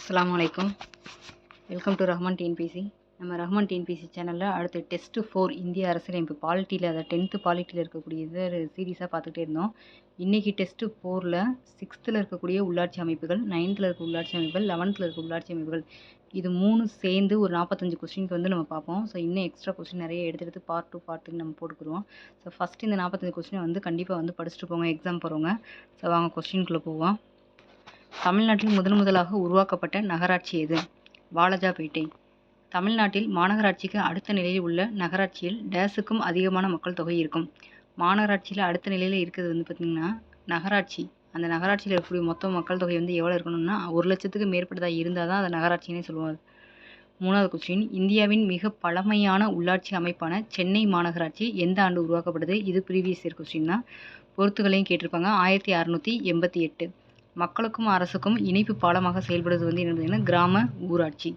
அஸ்லாம் வலைக்கம் welcome to Rahman TNPSC நம்ம ரஹ்மான் டிஎன்பிசி சேனலில் அடுத்து டெஸ்ட்டு ஃபோர் இந்திய அரசியலமைப்பு பாலிட்டியில் அதை டென்த்து பாலிட்டியில் இருக்கக்கூடிய இதை சீரீஸாக பார்த்துக்கிட்டே இருந்தோம். இன்றைக்கி டெஸ்ட்டு ஃபோரில் சிக்ஸ்த்தில் இருக்கக்கூடிய உள்ளாட்சி அமைப்புகள் நைன்த்தில் இருக்க உள்ளாட்சி அமைப்புகள் லெவன்த்தில் இருக்க உள்ளாட்சி அமைப்புகள். இது மூணு சேர்ந்து ஒரு நாற்பத்தஞ்சு கொஸ்டினுக்கு வந்து நம்ம பார்ப்போம். ஸோ இன்னும் எக்ஸ்ட்ரா கொஸ்டின் நிறைய எடுத்து எடுத்து பார்ட் டூ பார்ட் த்ரீ நம்ம போட்டுக்குருவோம் ஸோ ஃபஸ்ட்டு இந்த நாற்பத்தஞ்சு கொஸ்டினை வந்து கண்டிப்பாக வந்து படிச்சுட்டு போங்க எக்ஸாம் போகிறவங்க ஸோ வாங்க கொஸ்டின்குள்ளே போவோம். தமிழ்நாட்டில் முதன் முதலாக உருவாக்கப்பட்ட நகராட்சி எது? வாலாஜாபேட்டை. தமிழ்நாட்டில் மாநகராட்சிக்கு அடுத்த நிலையில் உள்ள நகராட்சியில் டேஸுக்கும் அதிகமான மக்கள் தொகை இருக்கும். மாநகராட்சியில் அடுத்த நிலையில் இருக்கிறது வந்து பார்த்திங்கன்னா நகராட்சி. அந்த நகராட்சியில் இருக்கக்கூடிய மொத்த மக்கள் தொகை வந்து எவ்வளோ இருக்கணும்னா ஒரு லட்சத்துக்கு மேற்பட்டதாக இருந்தால் தான் அதை நகராட்சினே சொல்லுவாங்க. மூணாவது கொஸ்டின் இந்தியாவின் மிக பழமையான உள்ளாட்சி அமைப்பான சென்னை மாநகராட்சி எந்த ஆண்டு உருவாக்கப்பட்டது இது ப்ரீவியஸ் இயர் கொஸ்டின் தான். பொறுத்துகளையும் கேட்டிருப்பாங்க. ஆயிரத்தி அறநூற்றி எண்பத்தி எட்டு. மக்களுக்கும் அரசுக்கும் இணைப்பு பாலமாக செயல்படுவது வந்து என்ன பார்த்தீங்கன்னா கிராம ஊராட்சி.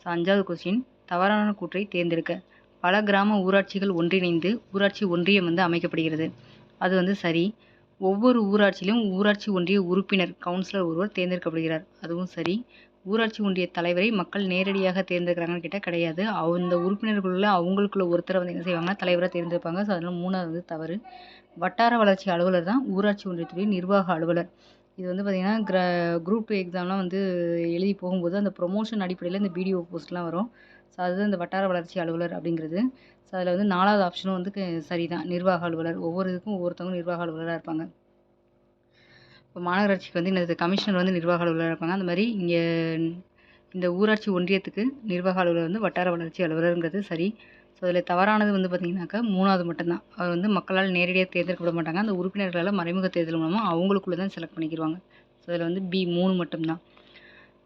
ஸோ அஞ்சாவது கொஸ்டின் தவறான கூற்றை தேர்ந்தெடுக்க. பல கிராம ஊராட்சிகள் ஒன்றிணைந்து ஊராட்சி ஒன்றியம் வந்து அமைக்கப்படுகிறது. அது வந்து சரி. ஒவ்வொரு ஊராட்சியிலும் ஊராட்சி ஒன்றிய உறுப்பினர் கவுன்சிலர் ஒருவர் தேர்ந்தெடுக்கப்படுகிறார். அதுவும் சரி. ஊராட்சி ஒன்றிய தலைவரை மக்கள் நேரடியாக தேர்ந்தெடுக்கிறாங்கன்னு கேட்டால் கிடையாது. அந்த உறுப்பினர்களுள்ள அவங்களுக்குள்ள ஒருத்தரை வந்து என்ன செய்வாங்கன்னா தலைவராக தேர்ந்தெடுப்பாங்க. ஸோ அதனால் மூணாவது வந்து தவறு. வட்டார வளர்ச்சி அலுவலர் தான் ஊராட்சி ஒன்றியத்துடைய நிர்வாக அலுவலர். இது வந்து பார்த்திங்கன்னா கிர குரூப் டூ எக்ஸாம்லாம் வந்து எழுதி போகும்போது அந்த ப்ரொமோஷன் அடிப்படையில் இந்த பிடிஓ போஸ்ட்லாம் வரும். ஸோ அதுதான் இந்த வட்டார வளர்ச்சி அலுவலர் அப்படிங்கிறது. ஸோ அதில் வந்து நாலாவது ஆப்ஷனும் வந்து சரி தான் நிர்வாக அலுவலர். ஒவ்வொரு இதுக்கும் ஒவ்வொருத்தவங்க நிர்வாக அலுவலராக இருப்பாங்க. இப்போ மாநகராட்சிக்கு வந்து இந்த கமிஷனர் வந்து நிர்வாக அலுவலராக இருப்பாங்க. அந்த மாதிரி இங்கே இந்த ஊராட்சி ஒன்றியத்துக்கு நிர்வாக அலுவலர் வந்து வட்டார வளர்ச்சி அலுவலருங்கிறது சரி. ஸோ அதில் தவறானது வந்து பார்த்திங்கனாக்கா மூணாவது மட்டும்தான். அவர் வந்து மக்களால் நேரடியாக தேர்ந்தெடுக்கப்பட மாட்டாங்க. அந்த உறுப்பினர்களால் மறைமுக தேர்தல் மூலமாக அவங்களுக்குள்ளே தான் செலக்ட் பண்ணிக்கிடுவாங்க ஸோ அதில் வந்து பி மூணு மட்டும்தான்.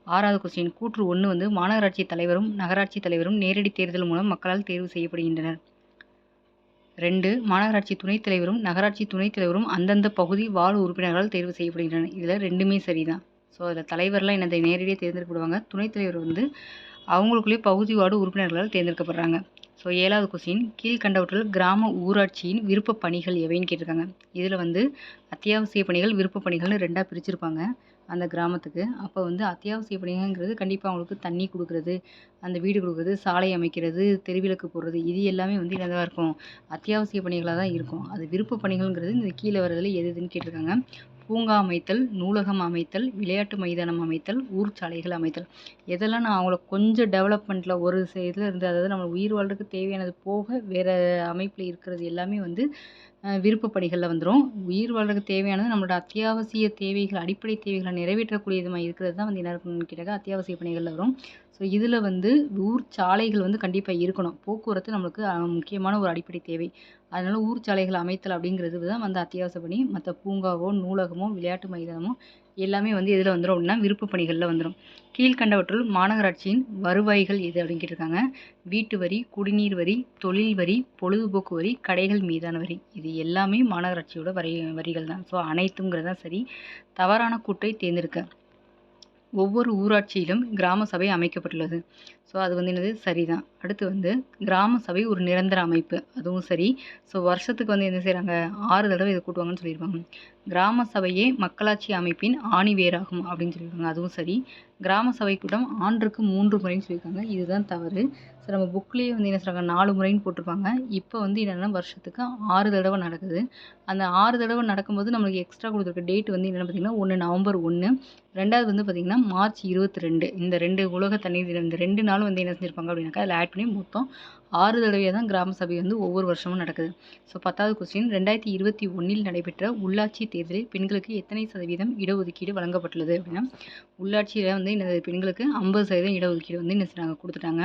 ஆறாவது கொஸ்டின் கூற்று ஒன்று வந்து மாநகராட்சி தலைவரும் நகராட்சி தலைவரும் நேரடி தேர்தல் மூலம் மக்களால் தேர்வு செய்யப்படுகின்றனர். ரெண்டு மாநகராட்சி துணைத் தலைவரும் நகராட்சி துணைத் தலைவரும் அந்தந்த பகுதி வாழ் உறுப்பினர்களால் தேர்வு செய்யப்படுகின்றனர். இதில் ரெண்டுமே சரிதான். ஸோ அதில் தலைவர்லாம் என்னதை நேரடியாக தேர்ந்தெடுக்கப்படுவாங்க. துணைத் தலைவர் வந்து அவங்களுக்குள்ளேயே பகுதி வார்டு உறுப்பினர்களால் தேர்ந்தெடுக்கப்படுறாங்க. ஸோ ஏழாவது கொஸ்டின் கீழ்கண்டவற்றில் கிராம ஊராட்சியின் விருப்ப பணிகள் எவைன்னு கேட்டிருக்காங்க. இதில் வந்து அத்தியாவசிய பணிகள் விருப்ப பணிகள்னு ரெண்டாக பிரிச்சிருப்பாங்க அந்த கிராமத்துக்கு. அப்போ வந்து அத்தியாவசிய பணிகள்ங்கிறது கண்டிப்பாக அவங்களுக்கு தண்ணி கொடுக்குறது அந்த வீடு கொடுக்குறது சாலை அமைக்கிறது தெருவிளக்கு போடுறது இது எல்லாமே வந்து என்னதாக இருக்கும். அத்தியாவசிய பணிகளாக தான் இருக்கும். அது விருப்ப பணிகள்ங்கிறது இந்த கீழே வர்றதுல எது எதுன்னு கேட்டிருக்காங்க. பூங்கா அமைத்தல் நூலகம் அமைத்தல் விளையாட்டு மைதானம் அமைத்தல் ஊர் சாலைகள் அமைத்தல். இதெல்லாம் நான் அவங்கள கொஞ்சம் டெவலப்மெண்ட்டில் ஒரு இதில் இருந்து அதாவது நம்ம உயிர் வாழ்றதுக்கு தேவையானது போக வேறு அமைப்பில் இருக்கிறது எல்லாமே வந்து விருப்ப பணிகளில் வந்துடும் உயிர் வாழ்றதுக்கு தேவையானது நம்மளோட அத்தியாவசிய தேவைகள் அடிப்படை தேவைகளை நிறைவேற்றக்கூடியதுமாக இருக்கிறது தான் வந்து என்ன இருக்கணும்னு கேட்டாக்க அத்தியாவசிய பணிகளில் வரும். ஸோ இதில் வந்து ஊர் சாலைகள் வந்து கண்டிப்பாக இருக்கணும். போக்குவரத்து நம்மளுக்கு முக்கியமான ஒரு அடிப்படை தேவை. அதனால் ஊர் சாலைகள் அமைத்தல் அப்படிங்கிறது தான் வந்து அத்தியாவசிய பணி. மற்ற பூங்காவோ நூலகமோ விளையாட்டு மைதானமோ எல்லாமே வந்து எதில் வந்துடும் அப்படின்னா விருப்ப பணிகளில் வந்துடும் கீழ்கண்டவற்றுள் மாநகராட்சியின் வருவாய்கள் எது அப்படின்னு கேட்டிருக்காங்க. வீட்டு வரி குடிநீர் வரி தொழில் வரி பொழுதுபோக்கு வரி கடைகள் மீதான வரி. இது எல்லாமே மாநகராட்சியோட வரி வரிகள் தான் ஸோ அனைத்துங்கிறது தான் சரி. தவறான கூட்டை தேர்ந்தெடுக்க. ஒவ்வொரு ஊராட்சியிலும் கிராம சபை அமைக்கப்பட்டுள்ளது. ஸோ அது வந்து என்னது? சரிதான். அடுத்து வந்து கிராம சபை ஒரு நிரந்தர அமைப்பு. அதுவும் சரி. ஸோ வருஷத்துக்கு வந்து என்ன செய்கிறாங்க ஆறு தடவை இதை கூட்டுவாங்கன்னு சொல்லியிருப்பாங்க. கிராம சபையே மக்களாட்சி அமைப்பின் ஆணிவேராகும் அப்படின்னு சொல்லியிருக்காங்க. அதுவும் சரி. கிராம சபை கூட்டம் ஆண்டுக்கு மூன்று முறைன்னு சொல்லியிருக்காங்க. இதுதான் தவறு. ஸோ நம்ம புக்லேயே வந்து என்ன சொல்கிறாங்க நாலு முறைன்னு போட்டிருப்பாங்க. இப்போ வந்து என்னென்னா வருஷத்துக்கு ஆறு தடவை நடக்குது. அந்த ஆறு தடவை நடக்கும்போது நம்மளுக்கு எக்ஸ்ட்ரா கொடுத்துருக்க டேட் வந்து என்னென்னு பார்த்தீங்கன்னா ஒன்று நவம்பர் ஒன்று ரெண்டாவது வந்து பார்த்திங்கன்னா மார்ச் இருபத்தி ரெண்டு. இந்த ரெண்டு உலக தண்ணீர் தினம் இந்த ரெண்டு நாளும் வந்து என்ன செஞ்சுருப்பாங்க அப்படின்னாக்கா அதில் ஆட் பண்ணி மொத்தம் ஆறு தடவையாக தான் கிராம சபை வந்து ஒவ்வொரு வருஷமும் நடக்குது. ஸோ பத்தாவது கொஸ்டின் ரெண்டாயிரத்தி இருபத்தி ஒன்றில் நடைபெற்ற உள்ளாட்சி தேர்தலில் பெண்களுக்கு எத்தனை சதவீதம் இடஒதுக்கீடு வழங்கப்பட்டுள்ளது அப்படின்னா உள்ளாட்சியில் வந்து என்ன பெண்களுக்கு ஐம்பது சதவீதம் இடஒதுக்கீடு வந்து என்ன செய்கிறாங்க கொடுத்துட்டாங்க.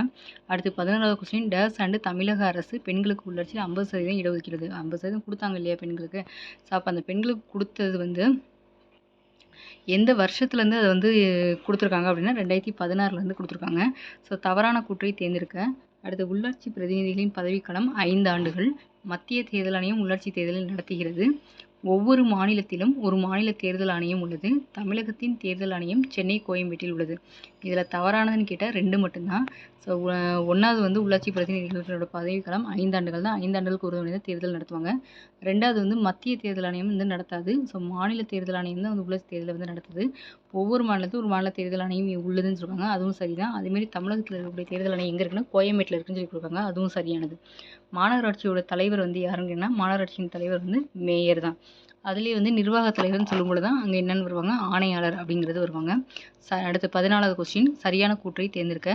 அடுத்து பதினாறாவது கொஸ்டின் டேஸ் அண்டு தமிழக அரசு பெண்களுக்கு உள்ளாட்சியில் ஐம்பது சதவீதம் இடஒதுக்கீடு. ஐம்பது சதவீதம் கொடுத்தாங்க இல்லையா பெண்களுக்கு? ஸோ அப்போ அந்த பெண்களுக்கு கொடுத்தது வந்து எந்த வருஷத்துலேருந்து அதை வந்து கொடுத்துருக்காங்க அப்படின்னா ரெண்டாயிரத்தி பதினாறுலேருந்து கொடுத்துருக்காங்க. ஸோ தவறான கூற்றை தேர்ந்தெடுக்க அடுத்து உள்ளாட்சி பிரதிநிதிகளின் பதவிக்காலம் ஐந்து ஆண்டுகள். மத்திய தேர்தல் ஆணையம் உள்ளாட்சி தேர்தலை நடத்துகிறது. ஒவ்வொரு மாநிலத்திலும் ஒரு மாநில தேர்தல் ஆணையம் உள்ளது. தமிழகத்தின் தேர்தல் ஆணையம் சென்னை கோயம்பேட்டில் உள்ளது. இதில் தவறானதுன்னு கேட்டால் ரெண்டு மட்டும்தான். ஸோ ஒன்றாவது வந்து உள்ளாட்சி பிரதிநிதிகளோட பதவிக்காலம் ஐந்தாண்டுகள் தான். ஐந்தாண்டுகளுக்கு ஒரு முறை தேர்தல் நடத்துவாங்க. ரெண்டாவது வந்து மத்திய தேர்தல் ஆணையம் வந்து நடத்தாது. ஸோ மாநில தேர்தல் ஆணையம் தான் வந்து உள்ளாட்சி தேர்தலை வந்து நடத்துது. ஒவ்வொரு மாநிலத்தும் ஒரு மாநில தேர்தல் ஆணையம் உள்ளதுன்னு சொல்லுவாங்க அதுவும் சரிதான். அதேமாரி தமிழகத்தில் இருக்கக்கூடிய தேர்தல் ஆணையம் எங்கே இருக்குன்னா கோயம்பேட்டில் இருக்குன்னு சொல்லி கொடுப்பாங்க அதுவும் சரியானது. மாநகராட்சியோட தலைவர் வந்து யாருன்னு கேட்டால் மாநகராட்சியின் தலைவர் வந்து மேயர் தான். அதுலேயே வந்து நிர்வாக தலைவர்னு சொல்லும்போது தான் அங்கே என்னென்னு வருவாங்க? ஆணையாளர் அப்படிங்கிறது வருவாங்க. ச அடுத்து பதினாலாவது கொஸ்டின் சரியான கூற்றை தேர்ந்தெடுக்க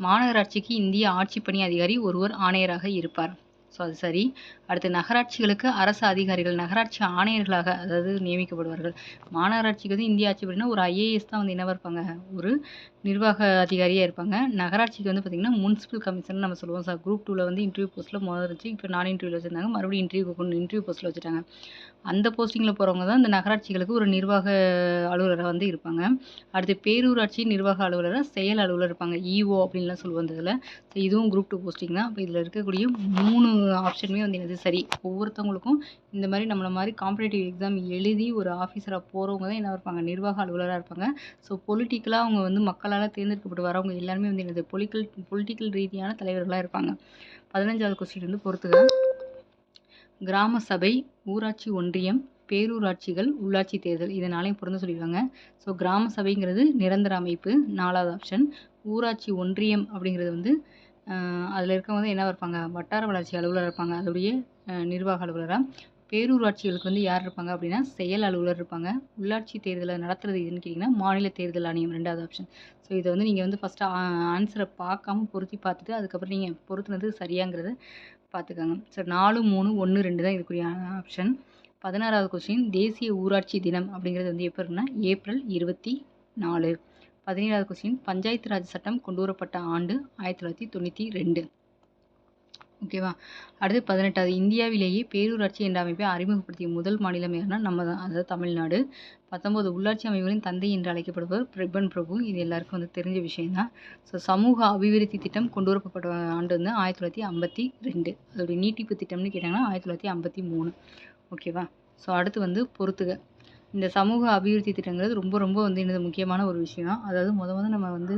மாநகராட்சிக்கு இந்திய ஆட்சிப்பணி அதிகாரி ஒருவர் ஆணையராக இருப்பார். சரி. அடுத்து நகராட்சிகளுக்கு அரசு அதிகாரிகள் நகராட்சி ஆணையர்களாக அதாவது நியமிக்கப்படுவார்கள். மாநகராட்சிக்கு வந்து இந்திய ஆட்சிப்படினா ஒரு ஐஏஎஸ் தான் வந்து என்னவாக இருப்பாங்க. ஒரு நிர்வாக அதிகாரியாக இருப்பாங்க. நகராட்சிக்கு வந்து பார்த்திங்கன்னா முனிசிபல் கமிஷன் நம்ம சொல்லுவோம். சார் குரூப் டூவில் வந்து இன்டர்வியூ போஸ்ட்டில் முதல் இருந்துச்சு. இப்போ நான் இன்டர்வியூவில் வச்சுருந்தாங்க. மறுபடியும் இன்டர்வியூ கொண்டு இன்டர்வியூ போஸ்ட்டில் வச்சுட்டாங்க. அந்த போஸ்டிங்கில் போகிறவங்க தான் இந்த நகராட்சிகளுக்கு ஒரு நிர்வாக அலுவலராக வந்து இருப்பாங்க. அடுத்து பேரூராட்சி நிர்வாக அலுவலராக செயல் அலுவலர் இருப்பாங்க. இஓ அப்படின்லாம் சொல்லுவோம் இந்த இதில். இதுவும் குரூப் டூ போஸ்டிங் தான். இப்போ இதில் இருக்கக்கூடிய மூணு ஆப்ஷனுமே வந்து என்னது? சரி ஒவ்வொருத்தவங்களுக்கும் இந்த மாதிரி நம்மளை மாதிரி காம்படேட்டிவ் எக்ஸாம் எழுதி ஒரு ஆஃபீஸராக போகிறவங்க தான் என்ன இருப்பாங்க? நிர்வாக அலுவலராக இருப்பாங்க. ஸோ பொலிட்டிக்கலாக அவங்க வந்து மக்களால் தேர்ந்தெடுக்கப்பட்டு வரவங்க எல்லாருமே வந்து என்னது? பொலிக்கல் பொலிட்டிக்கல் ரீதியான தலைவர்களாக இருப்பாங்க. பதினஞ்சாவது கொஸ்டின் வந்து பொறுத்துக்க கிராம சபை ஊராட்சி ஒன்றியம் பேரூராட்சிகள் உள்ளாட்சி தேர்தல் இதனாலையும் நாளையும் பொருந்த ஸோ கிராம சபைங்கிறது நிரந்தர அமைப்பு. நாலாவது ஆப்ஷன் ஊராட்சி ஒன்றியம் அப்படிங்கிறது வந்து அதில் இருக்கவங்க வந்து என்ன இருப்பாங்க? வட்டார வளர்ச்சி அலுவலர் இருப்பாங்க. அதோடைய நிர்வாக அலுவலராக பேரூராட்சிகளுக்கு வந்து யார் இருப்பாங்க அப்படின்னா செயல் அலுவலர் இருப்பாங்க. உள்ளாட்சி தேர்தலை நடத்துறது எதுன்னு கேட்டிங்கன்னா மாநில தேர்தல் ஆணையம் ரெண்டாவது ஆப்ஷன் ஸோ இதை வந்து நீங்கள் வந்து ஃபஸ்ட்டு ஆன்சரை பார்க்காம பொருத்தி பார்த்துட்டு அதுக்கப்புறம் நீங்கள் பொருத்துனது சரியாங்கிறத பார்த்துக்கோங்க. ஸோ நாலு மூணு ஒன்று ரெண்டு தான் இதுக்குரிய ஆப்ஷன் பதினாறாவது கொஸ்டின் தேசிய ஊராட்சி தினம் அப்படிங்கிறது வந்து எப்போ இருக்குன்னா ஏப்ரல் இருபத்தி நாலு. பதினேழாவது கொஸ்டின் பஞ்சாயத்து ராஜ் சட்டம் கொண்டு வரப்பட்ட ஆண்டு ஆயிரத்தி தொள்ளாயிரத்தி தொண்ணூற்றி ரெண்டு. ஓகேவா அடுத்து பதினெட்டாவது. இந்தியாவிலேயே பேரூராட்சி என்ற அமைப்பை அறிமுகப்படுத்திய முதல் மாநிலம் யாருன்னா நம்ம தான். அதாவது தமிழ்நாடு. பத்தொம்போது உள்ளாட்சி அமைப்புகளின் தந்தை என்று அழைக்கப்படுவர் பிரபன் பிரபு. இது எல்லாருக்கும் வந்து தெரிஞ்ச விஷயம்தான் ஸோ சமூக அபிவிருத்தி திட்டம் கொண்டு வரப்பட்ட ஆண்டு வந்து ஆயிரத்தி தொள்ளாயிரத்தி ஐம்பத்தி ரெண்டு. அதோடைய நீட்டிப்பு திட்டம்னு கேட்டாங்கன்னா ஆயிரத்தி தொள்ளாயிரத்தி ஐம்பத்தி மூணு. ஓகேவா ஸோ அடுத்து வந்து பொறுத்துக. இந்த சமூக அபிவிருத்தி திட்டங்கிறது ரொம்ப ரொம்ப வந்து என்னது முக்கியமான ஒரு விஷயம். அதாவது மொதல் மொதல் நம்ம வந்து